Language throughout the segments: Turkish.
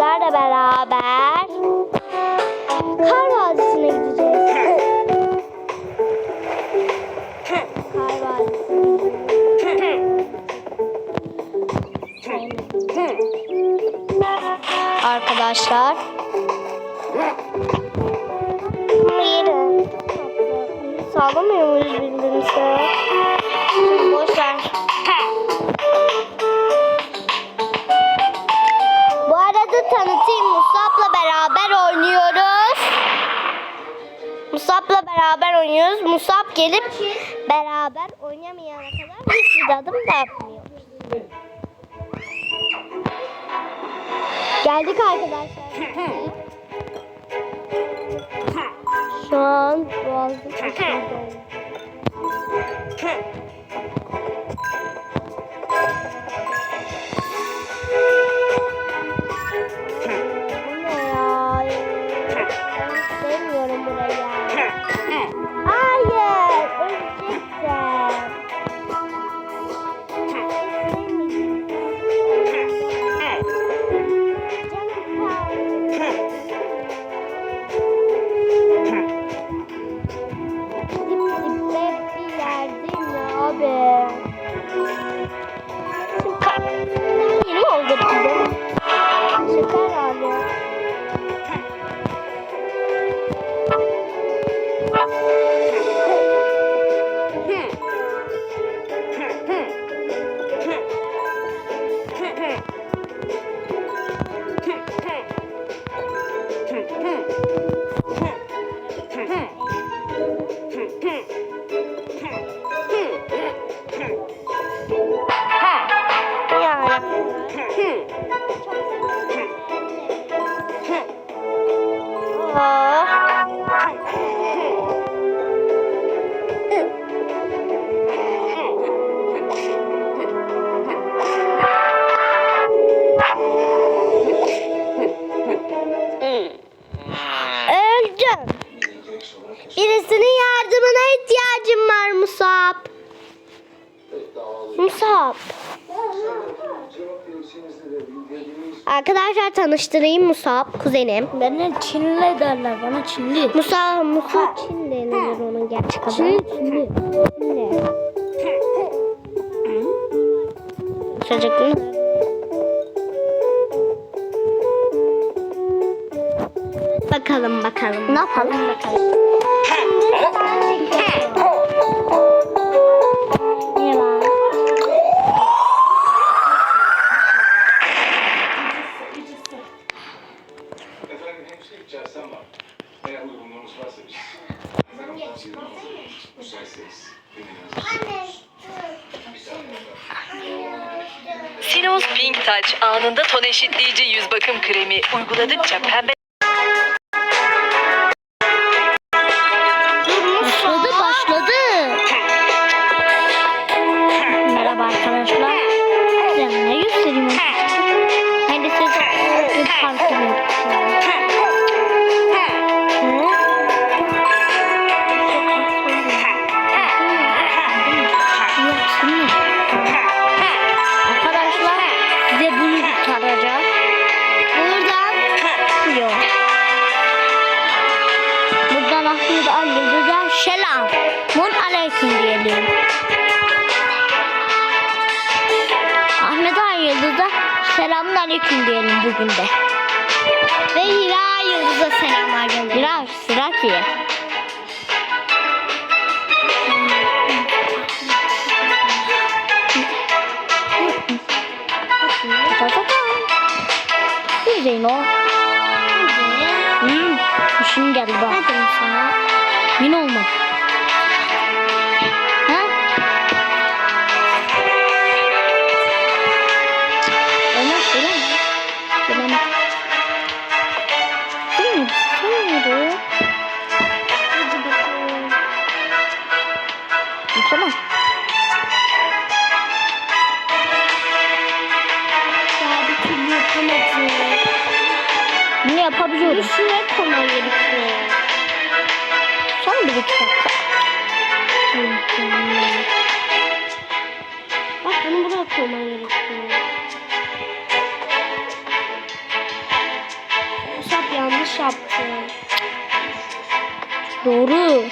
sizlerle beraber Kar Vadisi'ne gideceğiz. Kar Vadisi'ne Arkadaşlar. Sağlamıyor muyuz birbirimize? Beraber oynuyoruz. Musab gelip beraber oynamayana kadar hiçbir adım da yapmıyor. Geldik arkadaşlar. Şu an boğazım açıldı. Sevmiyorum burayı. Hayır, öleceksin. Yeni oldu bu? Şeker Arkadaşlar tanıştırayım Musab, kuzenim. Beni Çinli derler bana Çinli. Musa, Musa Çin denilir onun gerçek adı. Çinli Çinli. Çinli. Çocukluğum. Bakalım bakalım. Ne yapalım? Bakalım. Pink Touch anında ton eşitleyici yüz bakım kremi uyguladıkça pembe aleyküm diyelim bugün de. ve Hira Yıldız'a selamlar gönderiyorum. Biraz sıra ki. Bir Zeyno. Hmm, işim geldi bak. Ne dedim sana? Min olma. Bakalım. Tamam. Ya bir türlü yapamadım. Bunu yapabiliyorum. Şuraya koyman gerekiyor. Son bir iki dakika. Bak bunu buraya koyman gerekiyor. Doğru.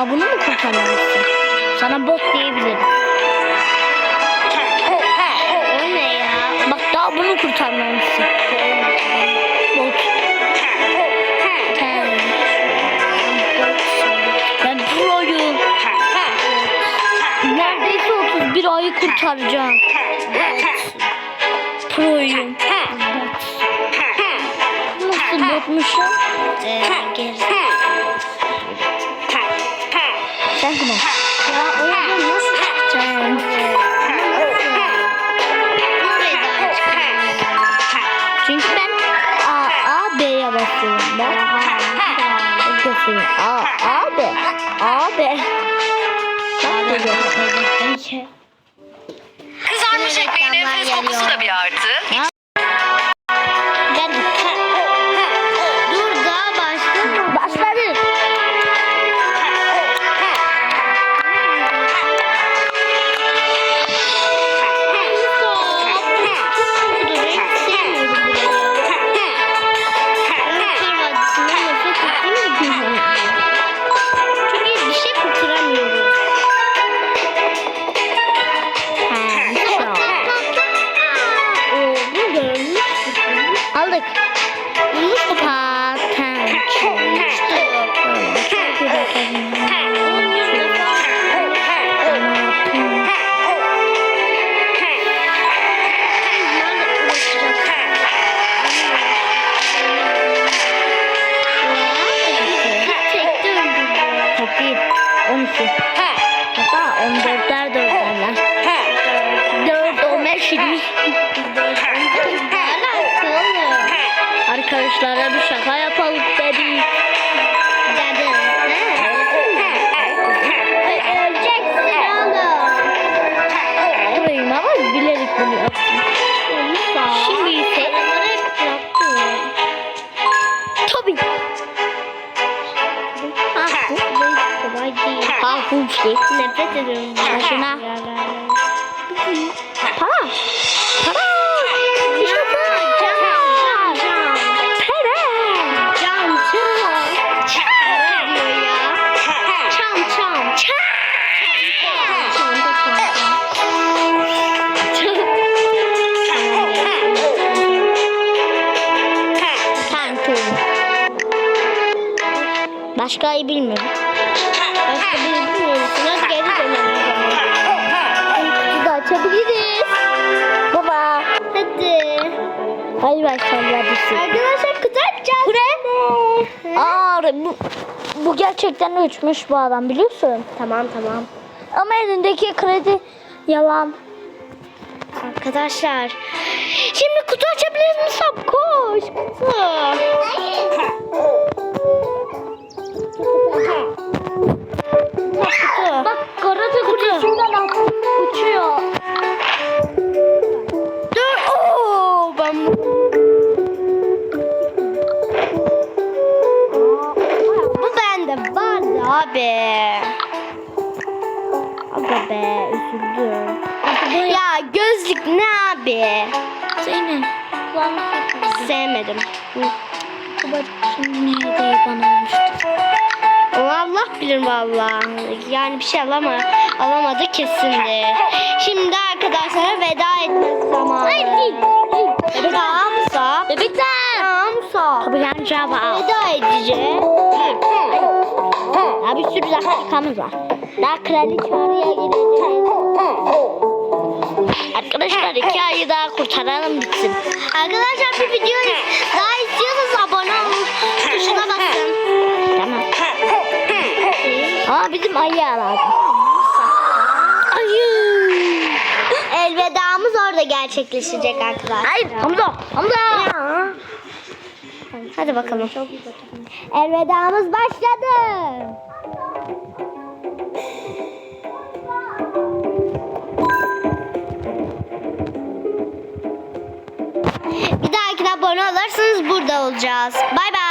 Daha bunu mu kurtarmamışsın? Sana bot diyebilirim. O ne ya? Bak daha bunu kurtarmamışsın. Bot. Ben proyum. Neredeyse 31 ayı kurtaracağım. Proyum. Nasıl botmuşum? Ee, geri. Kim ol? Ya oradan nasıl çıkıyor? Çünkü ben A, A, B'ye basıyorum. Bak. Göstereyim. A, A, B. A, B. Bak. Kızarmış ekmeğin enfes kokusu da bir artı. Arkadaşlara bir şaka yapalım dedik. Burayım ama bilerek bunu yaptım. Şimdi ise tabii. Ha bu. Ha bu şey. Nefret ediyorum. bu Başkayı bilmiyorum. Başka bilmiyorsunuz. Geri dönelim. Kutuyu da açabiliriz. Baba. Hadi. Hadi başlayalım hadi. Arkadaşlar kutu açacağız. Bu ne? Aa, bu, bu gerçekten uçmuş bu adam biliyorsun. Tamam tamam. Ama elindeki kredi yalan. Arkadaşlar. Şimdi kutu açabiliriz Musab. Koş kutu. Kutu. Bak karate kutusundan attım uçuyor. Dur. Oo, ben bu. Bu bende vardı abi. be üzüldüm. Ya gözlük ne abi? Zeynep. Sevmedim. Baba şimdi nerede bana olmuştu. Allah bilir valla. Yani bir şey alama, alamadı kesindi. Şimdi arkadaşlara veda etme zamanı. Musa. Bebekler. Musa. Kapıdan cevap. Veda edeceğiz. Ya bir sürü dakikamız var. Daha kraliçe oraya gideceğiz. Arkadaşlar iki ayı daha kurtaralım bitsin. Arkadaşlar bir videoyu daha istiyorsanız abone olun. Tuşuna basın. Ama bizim ayı aradı. Ayı. Elvedamız orada gerçekleşecek arkadaşlar. Hayır Hamza. Hamza. Hadi bakalım. Elvedamız başladı. Bir dahakine abone olursanız burada olacağız. Bay bay.